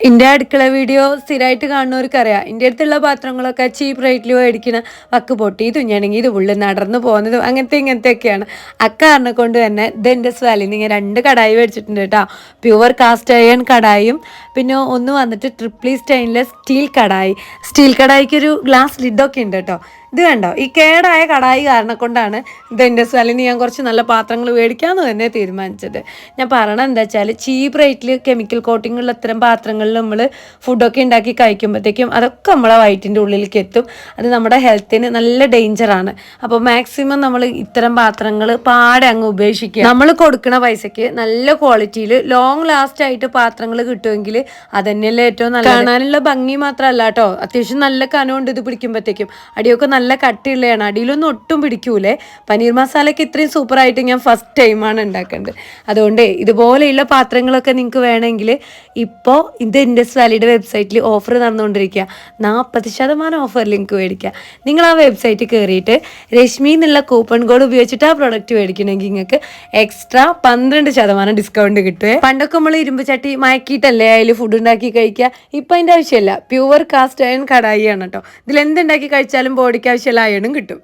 എന്റെ അടുക്കള വീഡിയോ സ്ഥിരമായിട്ട് കാണുന്നവർക്കറിയാം. എന്റെ അടുത്തുള്ള പാത്രങ്ങളൊക്കെ ചീപ്പ് റേറ്റിൽ മേടിക്കണ വക്ക് പൊട്ടി തുഞ്ഞാണെങ്കിൽ ഇത് ഉള്ളിൽ നടന്നു പോകുന്നതും അങ്ങനത്തെ ഇങ്ങനത്തെ ഒക്കെയാണ് അക്കാരണ കൊണ്ട് തന്നെ ഇതെന്റെ സ്വാലി ഇങ്ങനെ രണ്ട് കടായി മേടിച്ചിട്ടുണ്ട് കേട്ടോ. പ്യുവർ കാസ്റ്റ് അയൺ കടായും പിന്നെ ഒന്ന് വന്നിട്ട് triple stainless steel kadai. Steel കടായിക്കൊരു glass ലിഡൊക്കെ ഉണ്ട് കേട്ടോ. ഇത് കണ്ടോ? ഈ കേടായ കടായി കാരണം കൊണ്ടാണ് ഇതെന്റെ സ്ഥലം ഞാൻ കുറച്ച് നല്ല പാത്രങ്ങൾ മേടിക്കാമെന്ന് തന്നെ തീരുമാനിച്ചത്. ഞാൻ പറയണത് എന്താ വെച്ചാൽ ചീപ്പ് റേറ്റിൽ കെമിക്കൽ കോട്ടിങ്ങുള്ള ഇത്തരം പാത്രങ്ങളിൽ നമ്മൾ ഫുഡൊക്കെ ഉണ്ടാക്കി കഴിക്കുമ്പോഴത്തേക്കും അതൊക്കെ നമ്മളെ വയറ്റിന്റെ ഉള്ളിലേക്ക് എത്തും. അത് നമ്മുടെ ഹെൽത്തിന് നല്ല ഡേഞ്ചറാണ് അപ്പോൾ മാക്സിമം നമ്മൾ ഇത്തരം പാത്രങ്ങൾ പാടെ അങ്ങ് ഉപേക്ഷിക്കുക. നമ്മൾ കൊടുക്കുന്ന പൈസയ്ക്ക് നല്ല ക്വാളിറ്റിയിൽ ലോങ് ലാസ്റ്റ് ആയിട്ട് പാത്രങ്ങൾ കിട്ടുമെങ്കിൽ അതന്നെയല്ലേ ഏറ്റവും നല്ല കാണാനുള്ള ഭംഗി മാത്രമല്ല കേട്ടോ. അത്യാവശ്യം നല്ല കനമുണ്ട് ഇത് പിടിക്കുമ്പോഴത്തേക്കും അടിയൊക്കെ നല്ല കട്ടിയുള്ളതാണ് അടിയിലൊന്നും ഒട്ടും പിടിക്കൂലേ. പനീർ മസാലയ്ക്ക് ഇത്രയും സൂപ്പറായിട്ട് ഞാൻ ഫസ്റ്റ് ടൈമാണ് ഉണ്ടാക്കേണ്ടത്. അതുകൊണ്ട് ഇതുപോലെയുള്ള പാത്രങ്ങളൊക്കെ നിങ്ങൾക്ക് വേണമെങ്കിൽ ഇപ്പോൾ ഇത് ഇൻഡസ് വാലിയുടെ വെബ്സൈറ്റിൽ ഓഫർ നടന്നുകൊണ്ടിരിക്കുക. നാൽപ്പത് ശതമാനം ഓഫർ ലിങ്ക് മേടിക്കുക നിങ്ങൾ ആ വെബ്സൈറ്റിൽ കയറിയിട്ട് രശ്മി എന്നുള്ള കൂപ്പൺ കോഡ് ഉപയോഗിച്ചിട്ട് ആ പ്രൊഡക്റ്റ് മേടിക്കണമെങ്കിൽ നിങ്ങൾക്ക് എക്സ്ട്രാ പന്ത്രണ്ട് ശതമാനം ഡിസ്കൗണ്ട് കിട്ടുമേ പണ്ടൊക്കെ നമ്മൾ ഇരുമ്പ് ചട്ടി മയക്കിയിട്ടല്ലേ അതിൽ ഫുഡ് ഉണ്ടാക്കി കഴിക്കുക. ഇപ്പം അതിന്റെ ആവശ്യമില്ല. പ്യുവർ കാസ്റ്റ് അയൺ കടായിയാണ് കേട്ടോ. ഇതിൽ എന്തുണ്ടാക്കി കഴിച്ചാലും ബോഡിക്ക് ആവശ്യമുള്ള അയണും കിട്ടും.